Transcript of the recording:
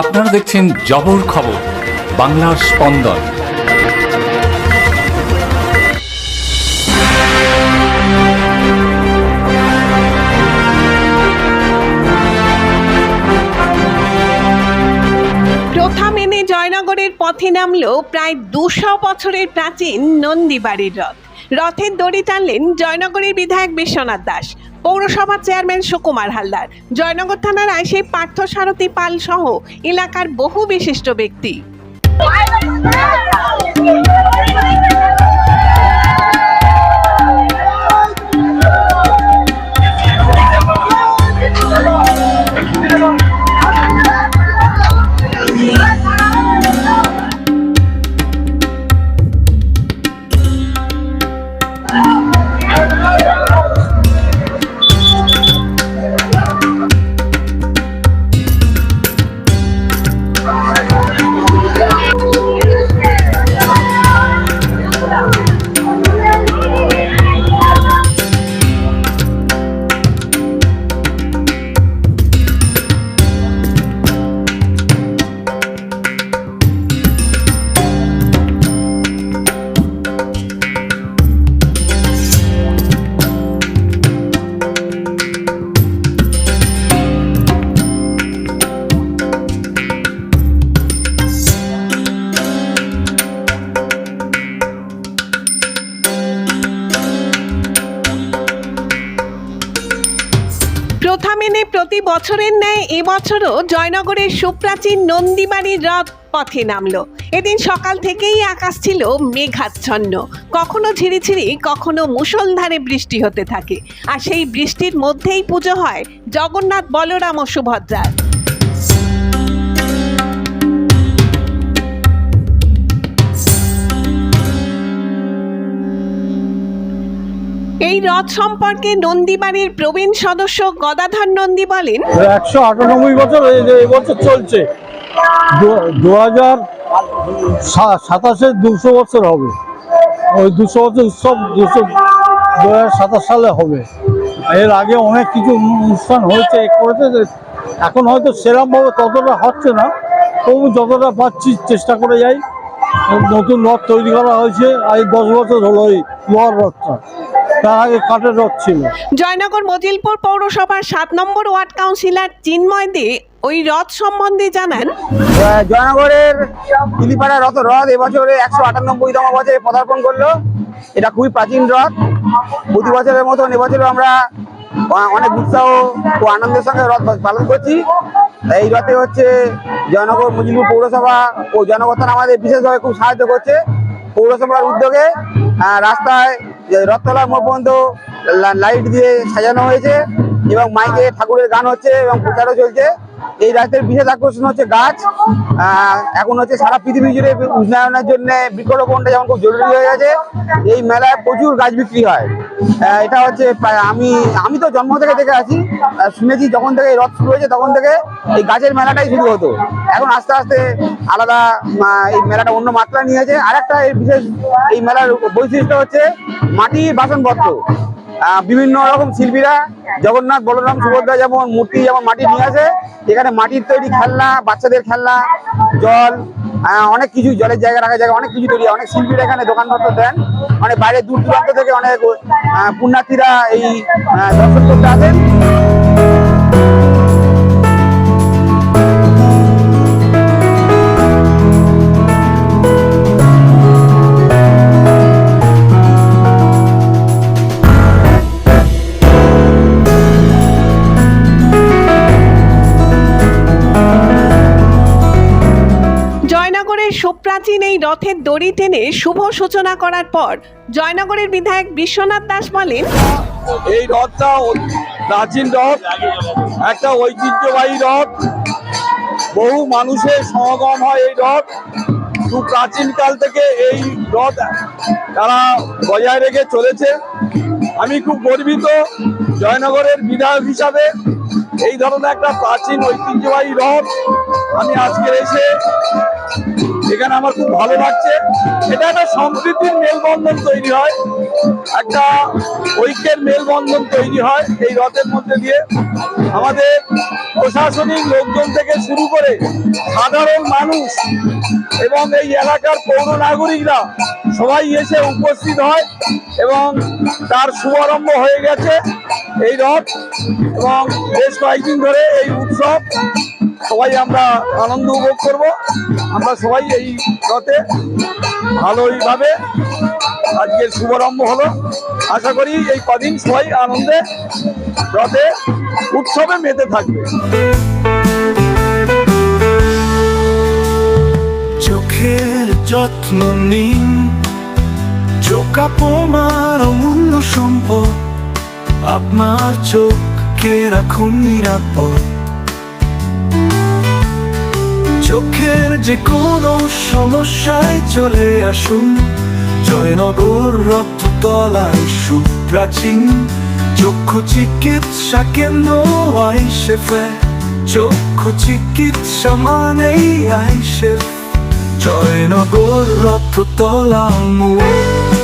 আপনারা দেখছেন জবর খবর, বাংলার স্পন্দন। প্রথা মেনে জয়নগরের পথে নামলো প্রায় দুশো বছরের প্রাচীন নন্দীবাড়ির রথ। রথের দড়ি টানলেন জয়নগরের বিধায়ক বিশ্বনাথ দাস। পৌরসভার চেয়ারম্যান সুকুমার হালদার। জয়নগর থানার আইসে পার্থ সারথী পাল সহ এলাকার বহু বিশিষ্ট ব্যক্তি। প্রথা মেনে প্রতি বছরের ন্যায় এবছরও জয়নগরের সুপ্রাচীন নন্দীবাড়ির রথ পথে নামলো। এদিন সকাল থেকেই আকাশ ছিল মেঘাচ্ছন্ন। কখনো ঝিরিঝিরি, কখনো মুষলধারে বৃষ্টি হতে থাকে। আর সেই বৃষ্টির মধ্যেই পুজো হয় জগন্নাথ বলরাম ও সুভদ্রার। এই রথ সম্পর্কে নন্দীবাড়ির প্রবীণ সদস্য গদাধর নন্দী বলেন একশো আটানব্বই বছর এবছর চলছে। দু হাজার সাতাশে দুশো বছর হবে। ওই দুশো বছর উৎসব দুশো দু সাতাশ সালে হবে। এর আগে অনেক কিছু অনুষ্ঠান হয়েছে করেছে এখন হয়তো সেরকমভাবে ততটা হচ্ছে না। তবু যতটা পাচ্ছি চেষ্টা করে যাই। নতুন রথ তৈরি করা হয়েছে আজ দশ বছর হলো এই লোহার রথটা। তার আগে কাঠের রথ ছিল। জয়নগর মজিলপুর পৌরসভার সাত নম্বর ওয়ার্ড কাউন্সিলর চিন্ময় দে ওই রথ সম্বন্ধে জানান জয়নগরের দিলীপাড়া রথ রথ এবছরে একশো আটানব্বইতম বছরে পদার্পণ করল। এটা খুবই প্রাচীন রথ। প্রতি বছরের মতন এবছরও আমরা অনেক উৎসাহ ও আনন্দের সঙ্গে রথ পালন করছি। এই রথে হচ্ছে জয়নগর মজিলপুর পৌরসভা ও জনগণ আমাদের বিশেষভাবে খুব সাহায্য করছে পৌরসভার উদ্যোগে। রাস্তায় যে রথতলা মোড় পর্যন্ত লাইট দিয়ে সাজানো হয়েছে এবং মাইকে ঠাকুরের গান হচ্ছে এবং প্রচারও চলছে। এই রাজ্যের বিশেষ আকর্ষণ হচ্ছে গাছ। এখন হচ্ছে সারা পৃথিবী জুড়ে উন্নয়নের জন্য বৃক্ষরোপণটা যেমন খুব জরুরি হয়ে গেছে, এই মেলায় প্রচুর গাছ বিক্রি হয়। এটা হচ্ছে আমি আমি তো জন্ম থেকে দেখে আছি শুনেছি যখন থেকে এই রথ শুরু হয়েছে তখন থেকে এই গাছের মেলাটাই শুরু হতো। এখন আস্তে আস্তে আলাদা এই মেলাটা অন্য মাত্রা নিয়েছে। আর একটা এই বিশেষ এই মেলার বৈশিষ্ট্য হচ্ছে মাটির বাসনপত্র। বিভিন্ন রকম শিল্পীরা, জগন্নাথ, বলরাম, সুভদ্রা যেমন মূর্তি, যেমন মাটি নিয়ে আসে, এখানে মাটির তৈরি খেলনা, বাচ্চাদের খেলনা, জল অনেক কিছু জলের জায়গা রাখার জায়গা, অনেক কিছু তৈরি অনেক শিল্পীরা এখানে দোকানপত্র দেন। অনেক বাইরে দূর দূরান্ত থেকে অনেক পুণ্যার্থীরা এই দর্শন করতে আসেন। সুপ্রাচীন এই রথের দড়ি টেনে শুভ সূচনা করার পর জয়নগরের বিধায়ক বিশ্বনাথ দাস বলেন, এই রথটা প্রাচীন রথ, একটা ঐতিহ্যবাহী রথ। বহু মানুষের সমাগম হয় এই রথ। প্রাচীনকাল থেকে এই রথ তারা বজায় রেখে চলেছে। আমি খুব গর্বিত জয়নগরের বিধায়ক হিসাবে এই ধরনের একটা প্রাচীন ঐতিহ্যবাহী রথ আমি আজকে এসে এখানে আমার খুব ভালো লাগছে। এটা একটা সম্প্রীতির মেলবন্ধন তৈরি হয়। একটা ঐক্যের মেলবন্ধন তৈরি হয় এই রথের মধ্যে দিয়ে। আমাদের প্রশাসনিক লোকজন থেকে শুরু করে সাধারণ মানুষ এবং এই এলাকার পৌর নাগরিকরা সবাই এসে উপস্থিত হয় এবং তার শুভারম্ভ হয়ে গেছে এই রথ এবং বেশ কয়েকদিন ধরে এই উৎসব। সবাই আমরা আনন্দ উপভোগ করব। আমরা সবাই এই রথে ভালোইভাবে আজকের শুভারম্ভ হলো। আশা করি এই কদিন সবাই আনন্দে রথে, উৎসবে মেতে থাকবে। চোখের যত্ন নিন। চোখ আপনার অমূল্য সম্পদ আপনার চোখকে রাখুন নিরাপদ। চোখের যে কোনো সমস্যায় চলে আসুন। জয়নগর রক্ততলায় সুপ্রাচীন। চক্ষু চিকিৎসা কেন্দ্র আইসেফে চক্ষু চিকিৎসা মানেই আইসেফ জয়নগর রক্ততলা মোড়